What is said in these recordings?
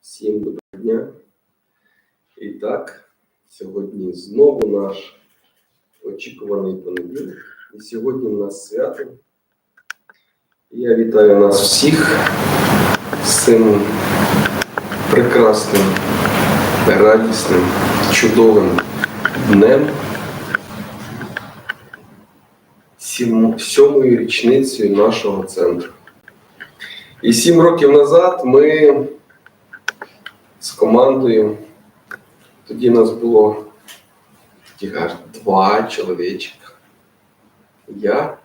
Всім доброго дня. І так, сьогодні знову наш очікуваний понеділок. І сьогодні в нас свято. І Я вітаю нас всіх з цим прекрасним, радісним, чудовим днем. Сьомою річницею нашого центру. І сім років назад ми з командою. Тоді нас було аж два чоловічка. Я,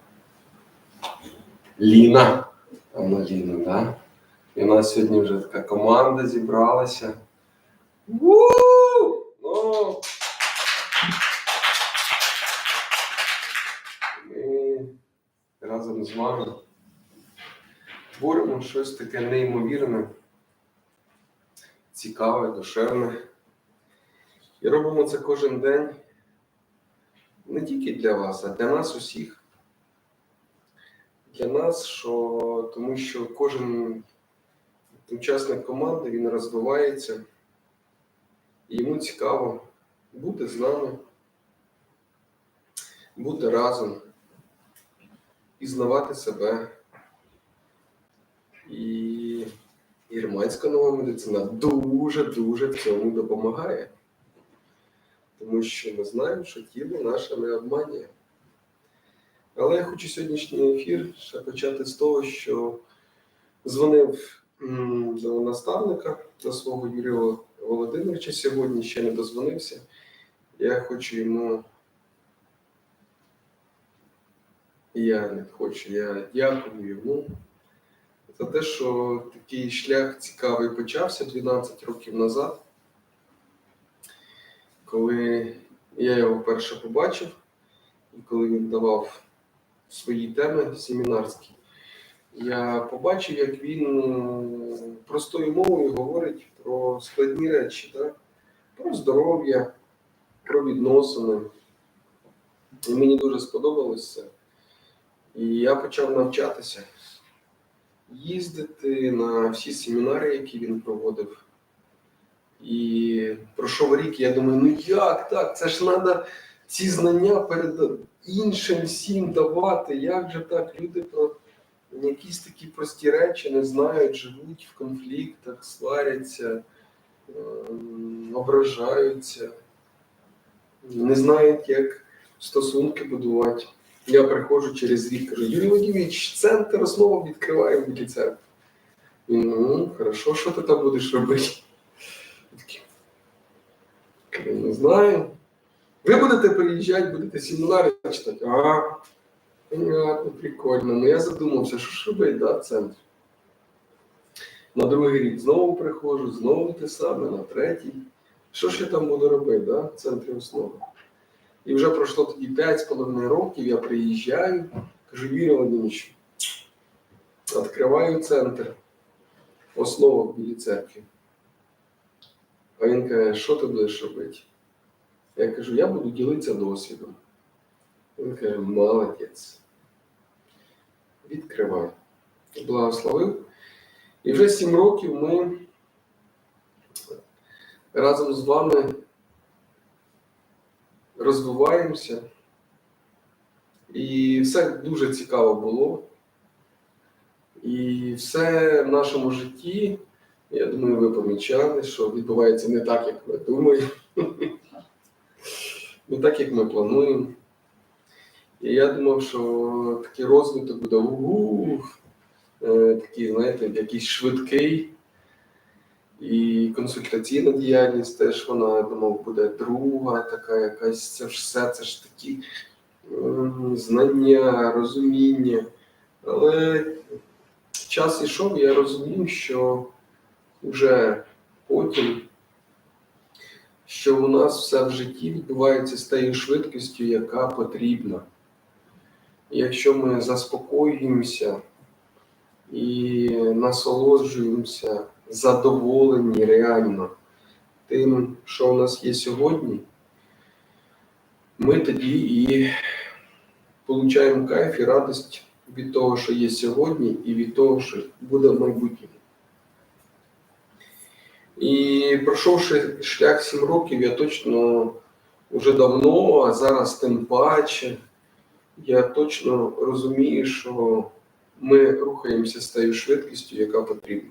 Ліна. Вона Ліна, да? І у нас сьогодні вже така команда зібралася. у Ну, разом з вами творимо щось таке неймовірне цікаве, душевне. І робимо це кожен день не тільки для вас, а для нас усіх. Для нас, що, тому що кожен учасник команди він розвивається, і йому цікаво бути з нами, бути разом, пізнавати себе. І Германська нова медицина дуже-дуже в цьому допомагає. Тому що ми знаємо, що тіло наше не обманює. Але я хочу сьогоднішній ефір ще почати з того, що дзвонив до наставника до свого Юрія Володимировича сьогодні, ще не дозвонився. Я хочу йому. Я не хочу, я дякую йому за те, що такий шлях цікавий почався 12 років назад, коли я його вперше побачив, і коли він давав свої теми семінарські, я побачив, як він е, простою мовою говорить про складні речі, так? про здоров'я, про відносини. І мені дуже сподобалось це. І я почав навчатися їздити на всі семінари, які він проводив. І пройшов рік, я думаю, ну як так? Це ж треба ці знання перед іншим всім давати. Як же так? Люди про якісь такі прості речі не знають, живуть в конфліктах, сваряться, ем, ображаються, не знають, як стосунки будувати. Я приходжу через рік, кажу, Юрій Вадимович, центр основу відкриваємо в ліцеркві. Він, ну, хорошо, що ти там будеш робити? Такий, «Кажу, Не знаю. Ви будете приїжджати, будете семінари читати. А, понятно, прикольно. Ну я задумався, що ж робити, да, центр. На другий рік знову приходжу, знову те саме, на третій. Що ж я там буду робити, да, в центрі основи? І вже пройшло тоді 5,5 років, я приїжджаю, кажу, Юрій Володимирович, відкриваю центр основа в Білій церкві. А він каже, що ти будеш робити? Я кажу, я буду ділитися досвідом. Він каже, молодець. Відкривай. Благословив. І вже 7 років ми разом з вами розвиваємося. І все дуже цікаво було. І все в нашому житті, я думаю, ви помічали, що відбувається не так, як ми думаємо, не так, як ми плануємо. І я думав, що такий розвиток буде угу, е, такий, знаєте, якийсь швидкий. І консультаційна діяльність теж вона, я думав, буде друга, така якась це все, це ж такі знання, розуміння. Але час ішов, я розумів, що вже потім, що у нас все в житті відбувається з тією швидкістю, яка потрібна. Якщо ми заспокоюємося і насолоджуємося задоволені реально тим, що у нас є сьогодні, ми тоді і получаємо кайф і радість від того, що є сьогодні, і від того, що буде в майбутньому. І пройшовши шлях 7 років, я точно вже давно, а зараз тим паче, я точно розумію, що ми рухаємося з тією швидкістю, яка потрібна.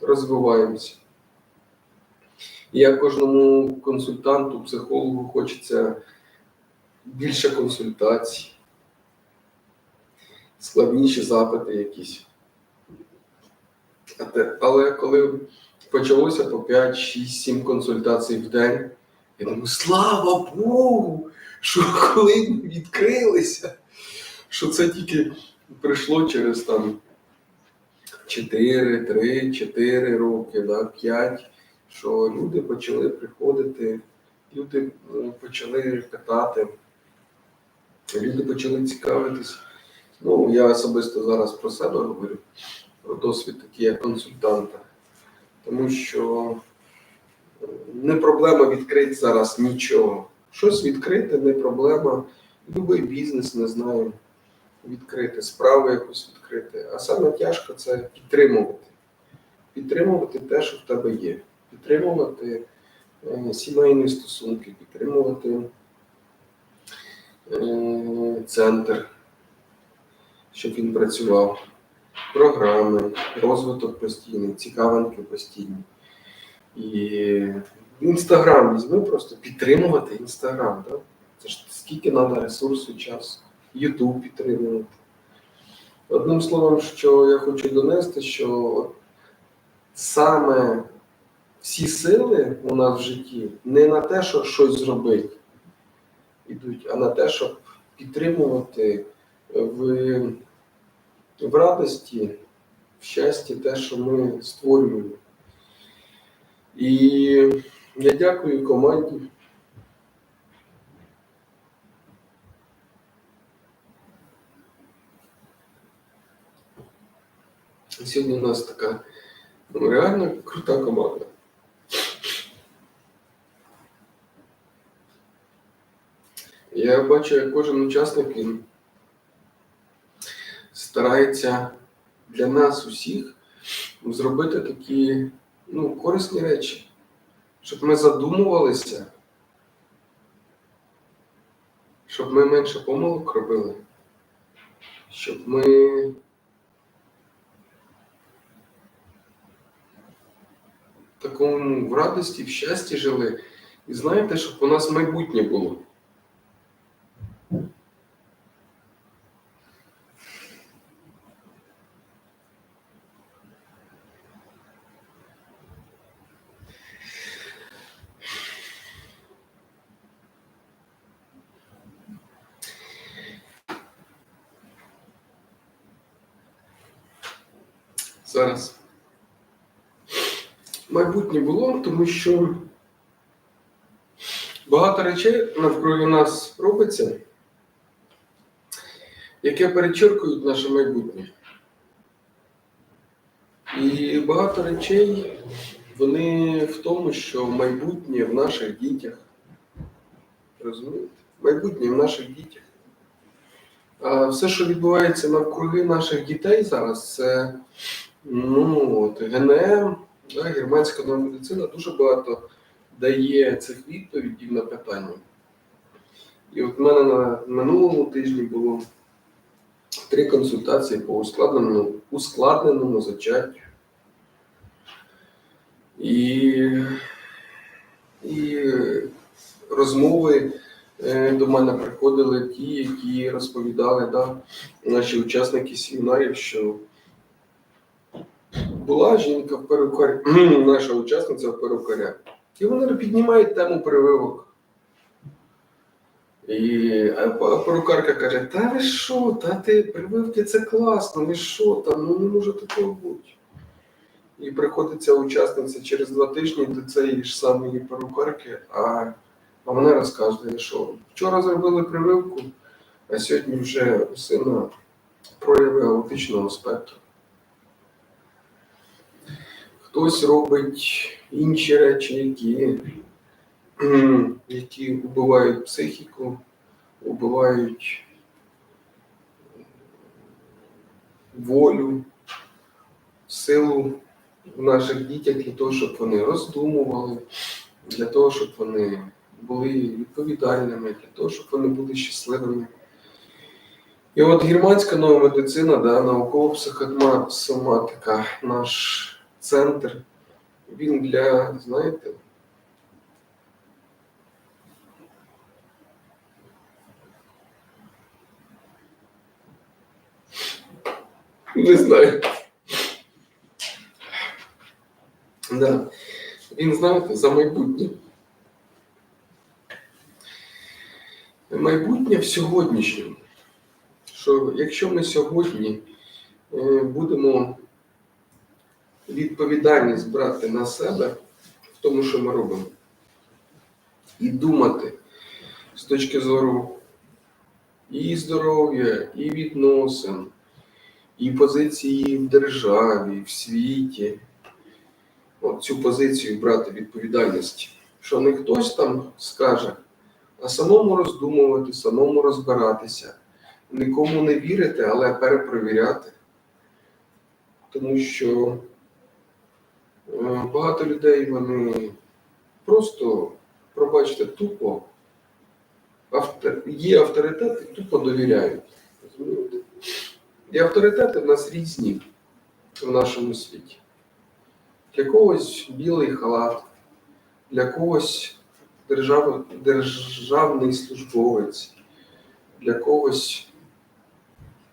Розвиваємося. Я кожному консультанту, психологу хочеться більше консультацій, складніші запити якісь. Але коли почалося по 5, 6, 7 консультацій в день, я думаю, слава Богу, що коли відкрилися, що це тільки прийшло через там 4, 3, 4 роки, да, 5, що люди почали приходити, люди е, почали питати, люди почали цікавитись. Ну, я особисто зараз про себе говорю, про досвід такий як консультанта. Тому що е, не проблема відкрити зараз нічого. Щось відкрити не проблема. Любий бізнес, не знаю, відкрити, справу якусь відкрити. А саме тяжко це підтримувати. Підтримувати те, що в тебе є. Підтримувати е, сімейні стосунки, підтримувати е, центр, щоб він працював, програми, розвиток постійний, цікавинки постійні. І інстаграм візьми просто підтримувати інстаграм. Да? Це ж скільки треба ресурсу, часу, Ютуб підтримувати. Одним словом, що я хочу донести, що саме всі сили у нас в житті не на те, щоб щось зробити, ідуть, а на те, щоб підтримувати в, в радості, в щасті те, що ми створюємо. І я дякую команді. Сьогодні у нас така ну, реально крута команда. Я бачу, як кожен учасник він старається для нас усіх зробити такі ну, корисні речі, щоб ми задумувалися, щоб ми менше помилок робили, щоб ми такому в радості, в щасті жили. І знаєте, щоб у нас майбутнє було. Зараз. Майбутнє було, тому що багато речей навкруги нас робиться, яке перечеркують наше майбутнє. І багато речей, вони в тому, що майбутнє в наших дітях. Розумієте? Майбутнє в наших дітях. А все, що відбувається навкруги наших дітей зараз, це ну, от, ГНМ, германська нова медицина дуже багато дає цих відповідей на питання. І от в мене на минулому тижні було три консультації по ускладненому, ускладненому зачаттю. І, і розмови е, до мене приходили ті, які розповідали, да, наші учасники семінарів, що була жінка в перукарі, наша учасниця в перукаря. І вони піднімають тему прививок. І перукарка каже: Та ви що, та ти прививки це класно, ви що там, ну не може такого бути. І приходиться учасниця через два тижні до цієї ж самої перукарки, а, а вона розказує, що вчора зробили прививку, а сьогодні вже сина прояви аутичного спектру. Хтось робить інші речі, які які вбивають психіку, вбивають волю, силу в наших дітях для того, щоб вони роздумували, для того, щоб вони були відповідальними, для того, щоб вони були щасливими. І от германська нова медицина, да, наукова психосоматика, наш центр, він для, знаєте, не знаю. Да. Він, знаєте, за майбутнє. Майбутнє в сьогоднішньому. Що якщо ми сьогодні е, будемо відповідальність брати на себе в тому, що ми робимо, і думати з точки зору і здоров'я, і відносин, і позиції в державі, в світі, от цю позицію брати відповідальність, що не хтось там скаже, а самому роздумувати, самому розбиратися, нікому не вірити, але перепровіряти. Тому що багато людей вони просто, пробачте, тупо авто- є авторитети, тупо довіряють. І авторитети в нас різні в нашому світі. Для когось білий халат, для когось держав, державний службовець, для когось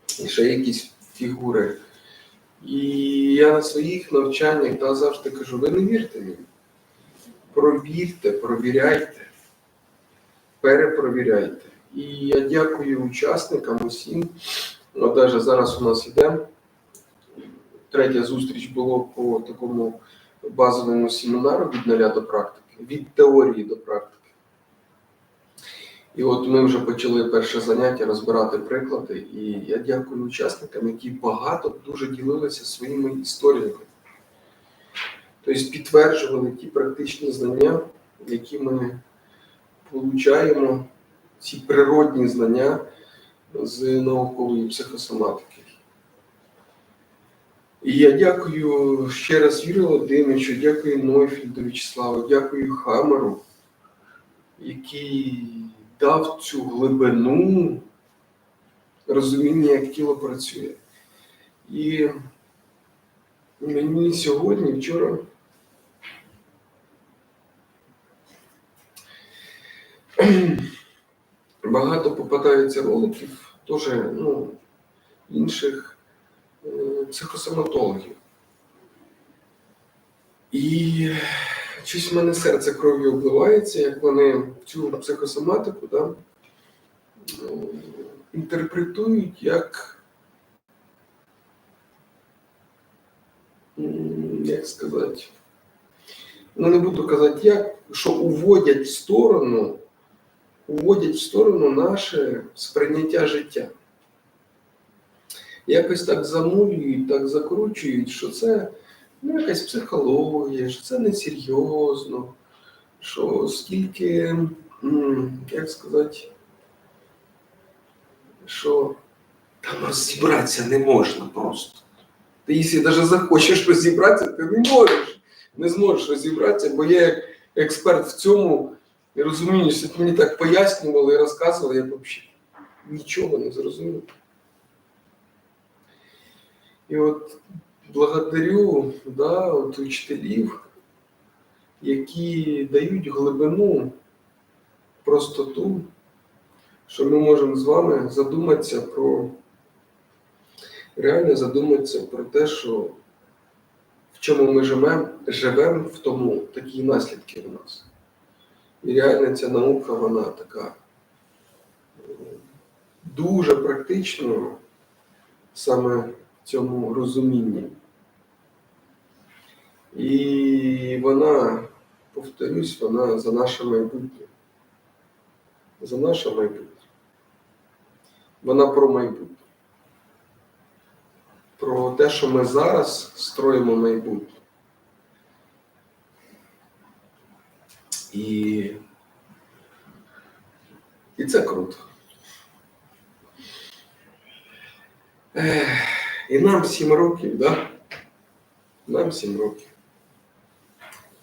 ще якісь фігури. І я на своїх навчаннях да, завжди кажу, ви не вірте мені. Провірте, провіряйте, перепровіряйте. І я дякую учасникам усім. Навіть зараз у нас іде третя зустріч було по такому базовому семінару від нуля до практики, від теорії до практики. І от ми вже почали перше заняття розбирати приклади, і я дякую учасникам, які багато дуже ділилися своїми історіями. Тобто підтверджували ті практичні знання, які ми получаємо, ці природні знання з наукової психосоматики. І я дякую ще раз Юрію Володимировичу, дякую Нойфільду Вячеславу, дякую Хамеру, який дав цю глибину розуміння, як тіло працює. І мені сьогодні, вчора, багато попадається роликів, теж ну, інших е, психосоматологів. І щось в мене серце кров'ю обливається, як вони цю психосоматику да, е, інтерпретують як, як сказати, ну не буду казати як, що уводять в сторону, уводять в сторону наше сприйняття життя. Якось так замулюють, так закручують, що це ну, якась психологія, що це несерйозно, що скільки, як сказати, що там розібратися не можна просто. Ти, якщо навіть захочеш розібратися, ти не можеш. Не зможеш розібратися, бо я як експерт в цьому і розумію, що мені так пояснювали і розказували, я взагалі нічого не зрозумів. І от благодарю да, от учителів, які дають глибину, простоту, що ми можемо з вами задуматися про реально задуматися про те, що в чому ми живемо, живемо в тому такі наслідки у нас. І реально ця наука, вона така е, дуже практично саме в цьому розумінні. І вона, повторюсь, вона за наше майбутнє. За наше майбутнє. Вона про майбутнє. Про те, що ми зараз строїмо майбутнє. І І це круто. Ех, І нам 7 років, да? Нам 7 років.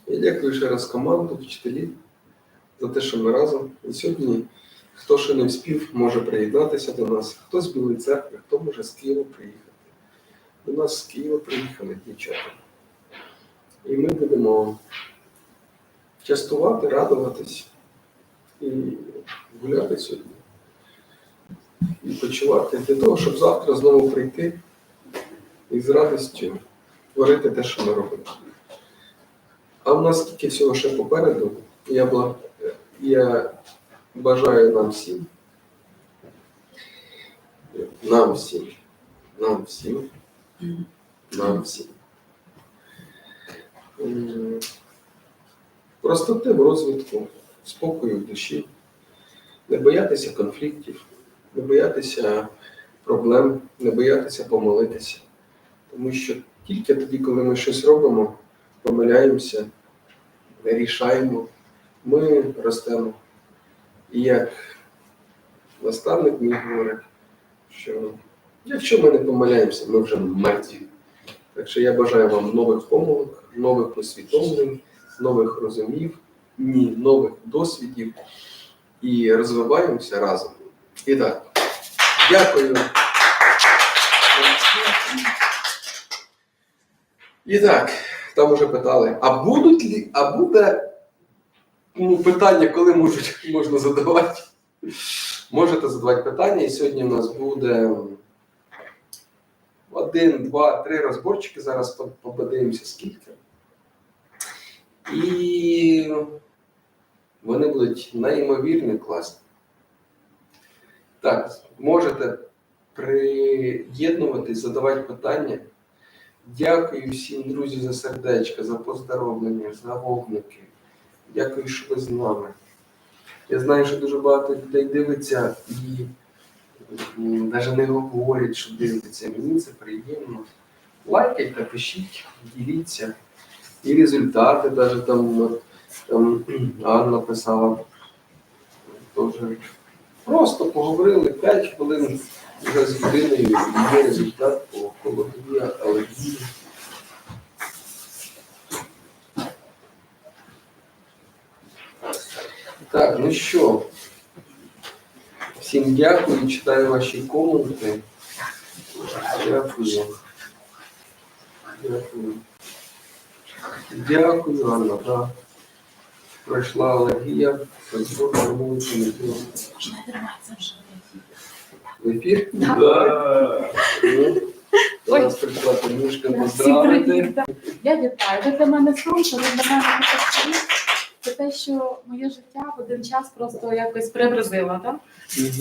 Я дякую ще раз команду, вчителів за те, що ми разом. І сьогодні, хто ще не вспів, може приєднатися до нас. Хто з Білої церкви, хто може з Києва приїхати. До нас з Києва приїхали дівчата. І ми будемо частувати, радуватись і гуляти сьогодні. І почувати для того, щоб завтра знову прийти і з радістю творити те, що ми робимо. А в нас скільки всього ще попереду, я, бла- я бажаю нам всім. Нам всім. Нам всім. Нам всім. Простоти в розвитку, спокою в душі, не боятися конфліктів, не боятися проблем, не боятися помолитися. Тому що тільки тоді, коли ми щось робимо, помиляємося, рішаємо, ми ростемо. І як наставник мій говорить, що якщо ми не помиляємося, ми вже мертві. Так що я бажаю вам нових помилок, нових усвідомлень, нових розумів, ні, нових досвідів і розвиваємося разом. І так, дякую. І так, там уже питали, а будуть лі, а буде ну, питання, коли можуть, можна задавати? Можете задавати питання, і сьогодні у нас буде один, два, три розборчики. Зараз подивимося скільки. І вони будуть неймовірні, класні. Так, можете приєднуватись, задавати питання. Дякую всім, друзі, за сердечка, за поздоровлення, за вогники. Дякую, що ви з нами. Я знаю, що дуже багато людей дивиться і навіть не говорять, що дивляться. Мені це приємно. Лайкайте, пишіть, діліться. І результати навіть там, там Анна писала. Теж просто поговорили 5 хвилин вже з людиною є результат холодові, алергії. Так, ну що, всім дякую, читаю ваші коменти. Дякую. Дякую. Дякую, Анна, так. Пройшла алергія, було. В ефір? Да. Да. Ой. нас прийшла Всім поздравити. Я вітаю. Ви для мене сонце, ви для мене такі. Це те, що моє життя в один час просто якось преобразило. Так?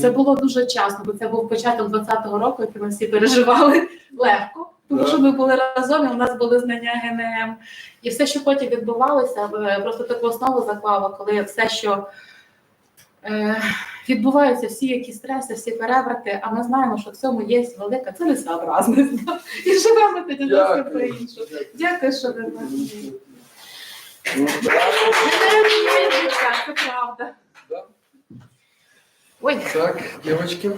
Це було дуже часно, бо це був початок 20-го року, який ми всі переживали легко. Тому що ми були разом, і у нас були знання ГНМ. І все, що потім відбувалося, просто таку основу заклала, коли все, що е, відбуваються, всі які стреси, всі переврати, а ми знаємо, що в цьому є велика цілесообразність. І живемо тоді зовсім Дякую. по-іншому. Дякую, що ви мене. Ну, це правда. Ой, Так, девочки.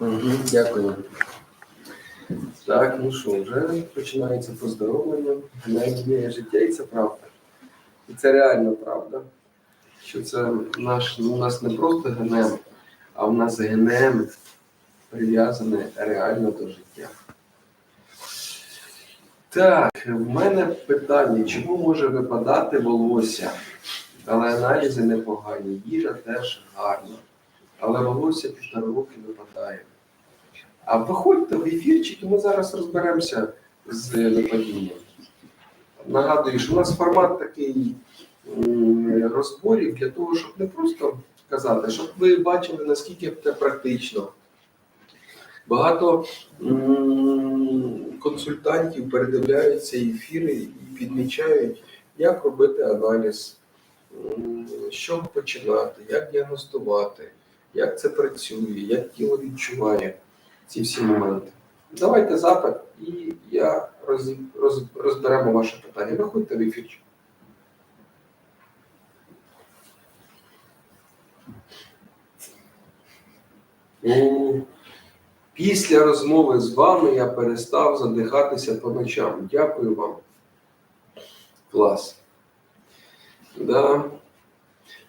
Угу, дякую. Так, ну що, вже починається поздоровлення, енергія життя, і це правда. І це реально правда. Що це наш, ну, у нас не просто ГНМ, а в нас ГНМ прив'язаний реально до життя. Так, в мене питання, чому може випадати волосся? Але аналізи непогані, їжа теж гарна. Але волосся півтора роки випадає. А виходьте в ефірчик, і ми зараз розберемося з випадінням. Нагадую, що у нас формат такий розборів для того, щоб не просто казати, щоб ви бачили, наскільки це практично. Багато консультантів передивляються ефіри і підмічають, як робити аналіз, з починати, як діагностувати, як це працює, як тіло відчуває ці всі моменти. Давайте запит, і я роз, роз, розберемо ваше питання. Виходьте в ефірчик. О, Після розмови з вами я перестав задихатися по ночам. Дякую вам. Клас. Да.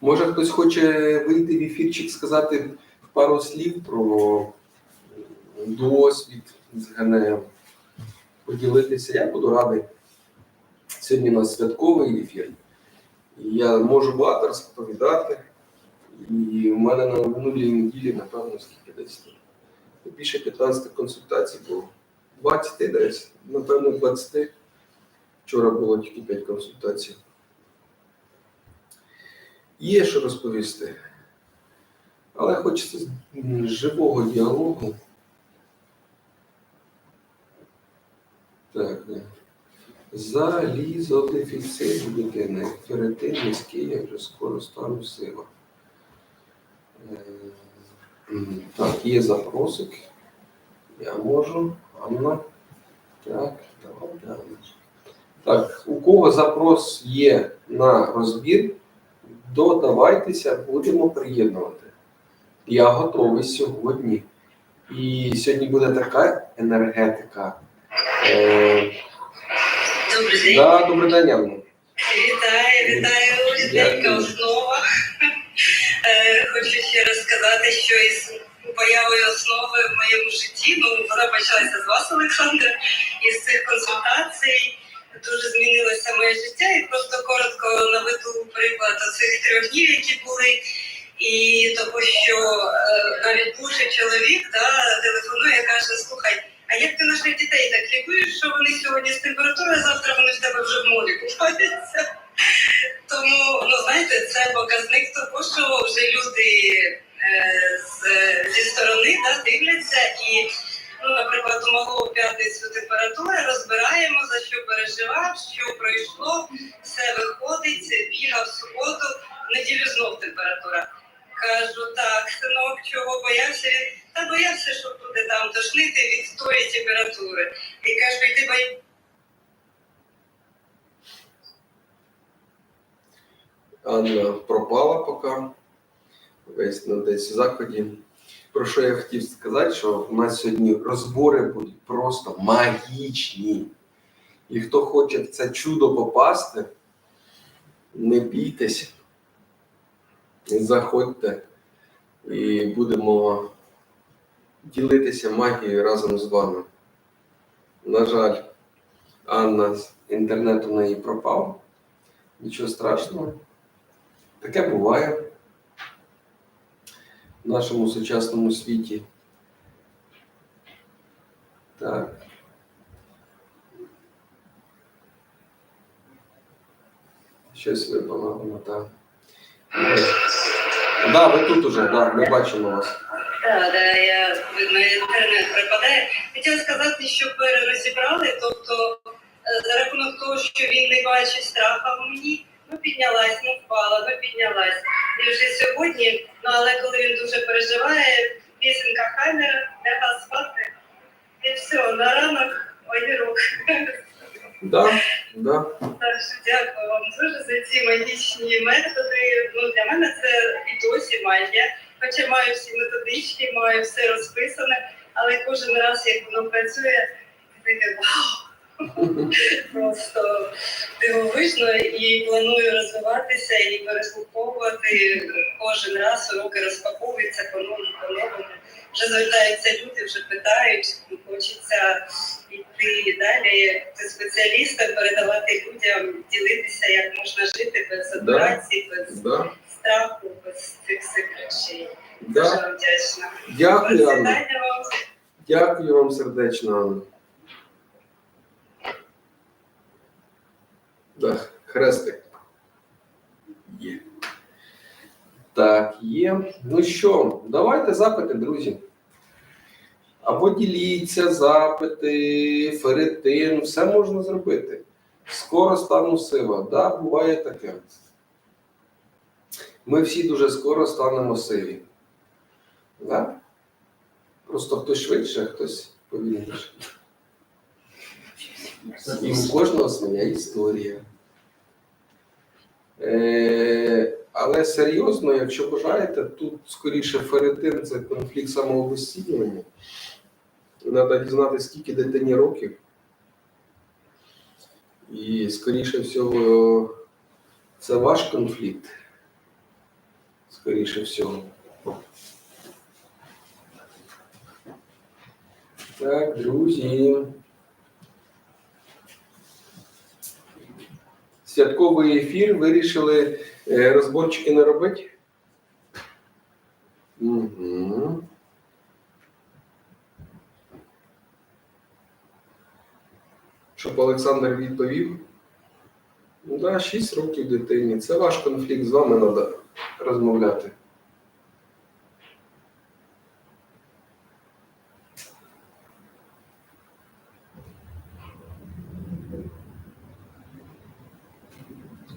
Може, хтось хоче вийти в ефірчик, сказати пару слів про досвід з ГНМ, поділитися. Я буду радий. Сьогодні у нас святковий ефір. Я можу багато розповідати. І в мене на минулій неділі, напевно, скільки десь більше 15 консультацій було. 20 десь, напевно, 20. Вчора було тільки 5 консультацій. Є що розповісти. Але хочеться живого діалогу. Так. е. Залізодефіцит дитини. Ферритин низький, я вже скоро стану сила. Так, є запросик. Я можу. Анна. Так, давай, Анна. Так, у кого запрос є на розбір, додавайтеся, будемо приєднувати. Я готовий сьогодні. І сьогодні буде така енергетика. Е, Добрий день. да, добрий день, Анна. Вітаю, вітаю, Дякую. основа. Е, Хочу ще раз сказати, що із появою основи в моєму житті, ну вона почалася з вас, Олександр, із цих консультацій дуже змінилося моє життя. І просто коротко наведу приклад оцих трьох днів, які були. І того, що е, навіть бувший чоловік да, телефонує, каже: слухай, а як ти наших дітей так лікуєш, що вони сьогодні з температурою, а завтра вони в тебе вже в морі купаються? Вже сказати, що у нас сьогодні розбори будуть просто магічні. І хто хоче в це чудо попасти, не бійтесь, заходьте і будемо ділитися магією разом з вами. На жаль, Анна з інтернету неї пропав. Нічого страшного. Таке буває в нашому сучасному світі. Так. Щось випало, воно так. Да, ви тут уже, да, ми бачимо вас. Так, да, я інтернет припадає. Хотіла сказати, що перерозібрали, тобто е, за рахунок того, що він не бачить страха в мені, ну піднялась, ну впала, ну піднялась. І вже сьогодні, ну але коли він дуже переживає, пісенька Хаймера, ляга спати, і все, на ранок огірок. Да, да. Так що дякую вам дуже за ці магічні методи. Ну для мене це і досі магія. Хоча маю всі методички, маю все розписане, але кожен раз, як воно працює, таке вау! Просто дивовижно і планую розвиватися і переслуховувати кожен раз уроки розпаковуються по-новому, по-новому. Вже звертаються люди, вже питають, хочеться йти далі ти спеціалістам, передавати людям, ділитися, як можна жити без Да. операцій, без Да, страху, без цих всіх речей. Дуже да. вам вдячна. Дякую, Анна. Дякую вам сердечно, Анна. Да, хрестик. Є. Так, є. Ну що, давайте запити, друзі. Або діліться, запити, феритин, все можна зробити. Скоро стану сива. Да, буває таке. Ми всі дуже скоро станемо сиві. Да? Просто хтось швидше, хтось повільніше. І у кожного своя історія. Е, Але серйозно, якщо бажаєте, тут скоріше ферритин це конфлікт самообезцінювання. Треба дізнатися, скільки дитині років. І, скоріше всього, це ваш конфлікт. Скоріше всього. Так, друзі. Святковий ефір вирішили е, розборчики не робити. Угу. Щоб Олександр відповів. Ну да, 6 років дитині. Це ваш конфлікт, з вами треба розмовляти.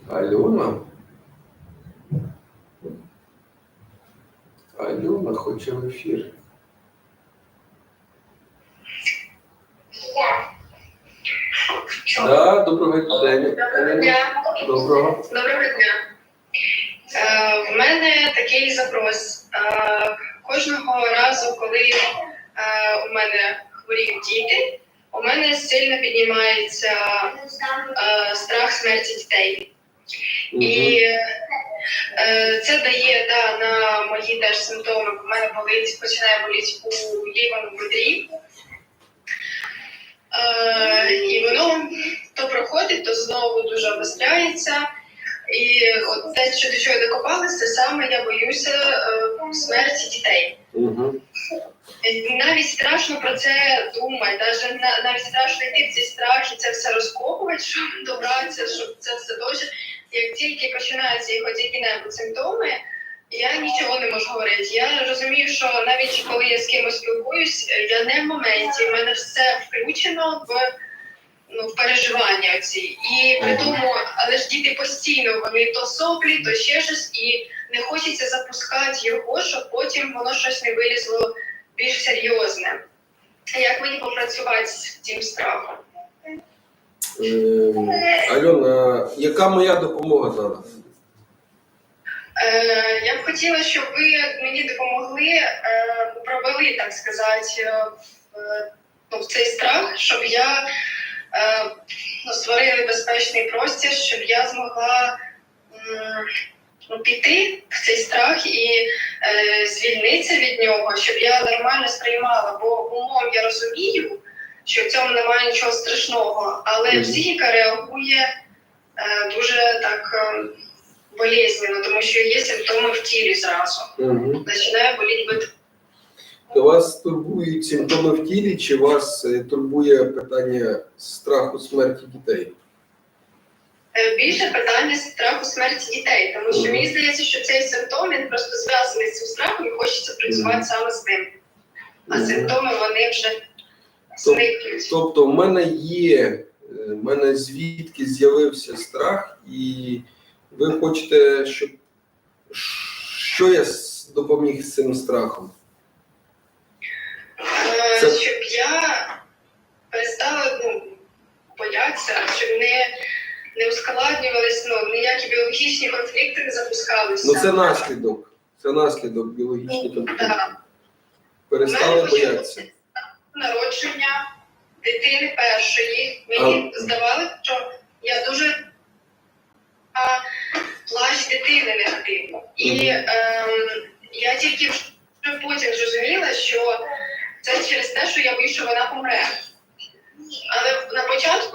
Альона. Альона хоче в ефір. Да, доброго дня. Доброго дня. Доброго. Доброго дня. Е, в мене такий запрос. Е, кожного разу, коли е, у мене хворіють діти, у мене сильно піднімається е, страх смерті дітей. І е, це дає да, на мої теж симптоми. У мене болить, починає боліти у лівому бедрі. Е, і воно то проходить, то знову дуже обостряється. І от те, що до чого я докопалася, саме я боюся е, смерті дітей. Угу. Навіть страшно про це думати, навіть, на- навіть страшно йти в цей страх і це все розкопувати, щоб добратися, щоб це все дуже. Як тільки починаються хоч які-небудь симптоми, я нічого не можу говорити. Я розумію, що навіть коли я з кимось спілкуюсь, я не в моменті, в мене все включено в, ну, в переживання ці. І при тому, але ж діти постійно вони то соплі, то ще щось, і не хочеться запускати його, щоб потім воно щось не вилізло більш серйозне. Як мені попрацювати з цим страхом? Ем, Альона, яка моя допомога зараз? Е, я б хотіла, щоб ви мені допомогли, е, провели, так сказати, е, в- ну, цей страх, щоб я е, ну, створили безпечний простір, щоб я змогла ну, піти в цей страх і е, звільнитися від нього, щоб я нормально сприймала, бо умом я розумію, що в цьому немає нічого страшного, але психіка реагує е, дуже так. Болезненно, тому що є симптоми в тілі зразу. Угу. Починає боліти бит. То вас турбують симптоми в тілі, чи вас е, турбує питання страху смерті дітей? Е, Більше питання страху смерті дітей, тому що мені здається, що цей симптом він просто зв'язаний з цим страхом і хочеться працювати саме з ним. А симптоми вони вже зникнуть. Тобто, в мене є, е, в мене звідки з'явився страх, і ви хочете, щоб що я допоміг з цим страхом? Е, Це- Щоб я перестала ну, боятися, щоб не, не ускладнювались, ну, ніякі біологічні конфлікти не запускалися. Ну це наслідок. Це наслідок біологічний конфлікт. Так. Перестали мене боятися. народження дитини першої. Мені здавалося, що я дуже а, плач дитини негативно. І ем, я тільки вже потім зрозуміла, що це через те, що я боюсь, що вона помре. Але на початку